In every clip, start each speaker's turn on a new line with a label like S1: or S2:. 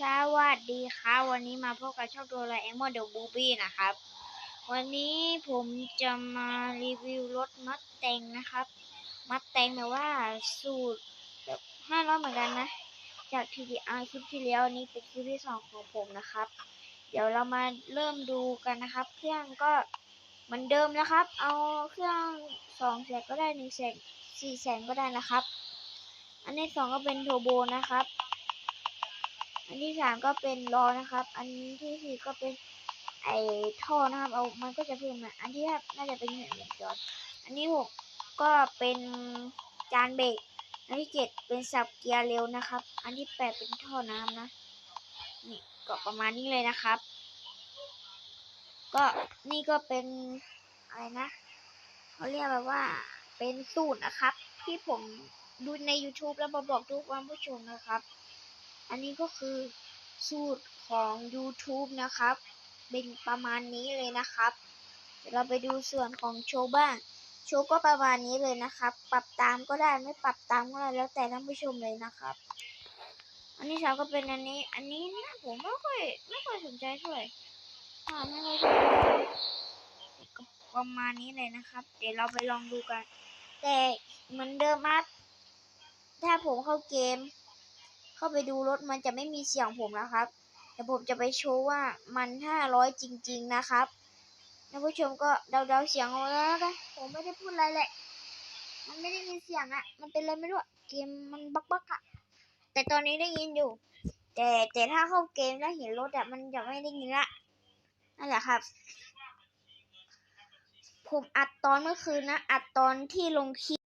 S1: สวัสดีครับวันนี้มาพบกับช่องตัวไรเอมอนเดอะบูบี้นะครับ วันนี้ผมจะมารีวิวรถมัดแตงนะครับ มัดแตงแบบว่าสูตรแบบห้าร้อยเหมือนกันนะ จาก TDR คลิปที่แล้วนี้เป็นคลิปที่สองของผมนะครับ เดี๋ยวเรามาเริ่มดูกันนะครับ เครื่องก็เหมือนเดิมนะครับ เอาเครื่องสองแสนก็ได้หนึ่งแสนสี่แสนก็ได้นะครับ อันที่สองก็เป็นโทโบนะครับ อันที่สามก็เป็นล้อนะครับ อันที่สี่ก็เป็นไอ้ท่อนะครับ เอามันก็จะเพิ่มมาอันที่ห้าน่าจะเป็นเหมือนจอดอันที่หกก็เป็นจานเบรกอันที่เจ็ดเป็นสับเกียร์เร็วนะครับ อันที่แปดเป็นท่อน้ำนะ นี่ก็ประมาณนี้เลยนะครับ ก็นี่ก็เป็นอะไรนะเขาเรียกแบบว่าเป็นสูตรนะครับ ที่ผมดูใน YouTube แล้วมาบอกทุกวันผู้ชมนะครับ อันนี้ก็คือสูตรของ YouTube นะครับ เป็นประมาณนี้เลยนะครับเดี๋ยวเราไปดูส่วนของโชว์บ้าง โชว์ก็ประมาณนี้เลยนะครับ ปรับตามก็ได้ไม่ปรับตามก็ได้แล้วแต่ท่านผู้ชมเลยนะครับ อันที่สามก็เป็นอันนี้ อันนี้นะผมไม่ค่อยไม่ค่อยสนใจเท่าไหร่ไม่ค่อยสนใจก็ประมาณนี้เลยนะครับ เดี๋ยวเราไปลองดูกัน แต่เหมือนเดิมครับถ้าผมเข้าเกม เข้าไปดูรถมันจะไม่มีเสียงผมนะครับแต่ผมจะไปโชว์ว่ามันห้าร้อยจริง ๆ นะครับท่านผู้ชมก็เดาๆเสียงเอาแล้วกันผมไม่ได้พูดอะไรแหละมันไม่ได้ยินเสียงอะมันเป็นอะไรไม่รู้เกมมันบักบักๆอะแต่ตอนนี้ได้ยินอยู่ แต่แต่ถ้าเข้าเกมแล้วเห็นรถอะมันจะไม่ได้ยินละนั่นแหละครับ ผมอัดตอนเมื่อคืนนะ อัดตอนที่ลงคลิป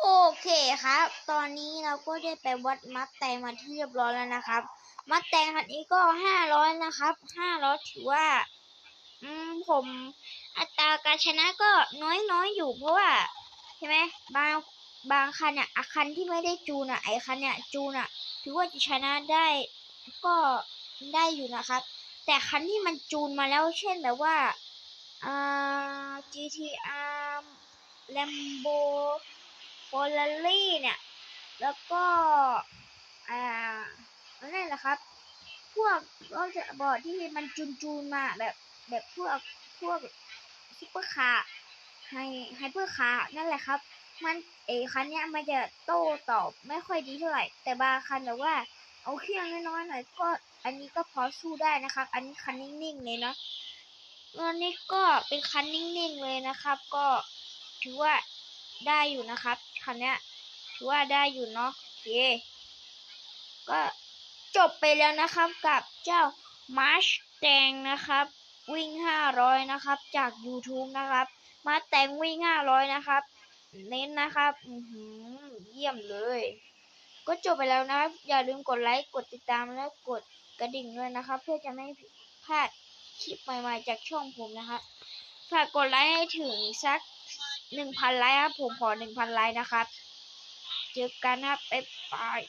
S1: โอเคครับ ตอนนี้เราก็ได้ไปวัดมัดแตงมาที่เรียบร้อยแล้วนะครับ มัดแตงคันนี้ก็ห้าร้อยนะครับห้าร้อยถือว่า อืมผมอัตราการชนะก็น้อยน้อยอยู่เพราะว่าใช่ไหมบางบางคันเนี่ยอาคันที่ไม่ได้จูนอะไอคันเนี่ยจูนอะ ถือว่าจะชนะได้ก็ได้อยู่นะครับ แต่คันที่มันจูนมาแล้วเช่นแบบว่าอ่า GTR Lambo ฟอร์รารี่เนี่ย แล้วก็อ่านั่นแหละครับ พวกรถบอร์ดที่มันจูนจูนๆมาแบบแบบพวกพวกซุปเปอร์คาร์ไฮไฮเปอร์คาร์นั่นแหละครับ มันเอคันเนี้ยมันจะโต้ตอบไม่ค่อยดีเท่าไหร่ แต่บางคันแบบว่าเอาเครื่องน้อยๆหน่อยก็อันนี้ก็พอสู้ได้นะครับ อันนี้คันนิ่งๆเลยเนาะอันนี้ก็เป็นคันนิ่งๆเลยนะครับ ก็ถือว่าได้อยู่นะครับ คันเนี้ยถือว่าได้อยู่เนาะโอเคก็จบไปแล้วนะครับกับเจ้า March แตงนะครับ วิ่ง 500 นะครับ จาก YouTube นะครับ มาแตงวิ่ง 500 นะครับ เน้นนะครับอือหือเยี่ยมเลย ก็จบไปแล้วนะครับ อย่าลืมกดไลค์ กดติดตามและกดกระดิ่งด้วยนะครับ เพื่อจะไม่พลาดคลิปใหม่ๆจากช่องผมนะครับฝากกดไลค์ให้ถึงสัก 1,000ไลค์ครับผมขอ1,000ไลค์นะครับ เจอกันนะครับบ๊ายบาย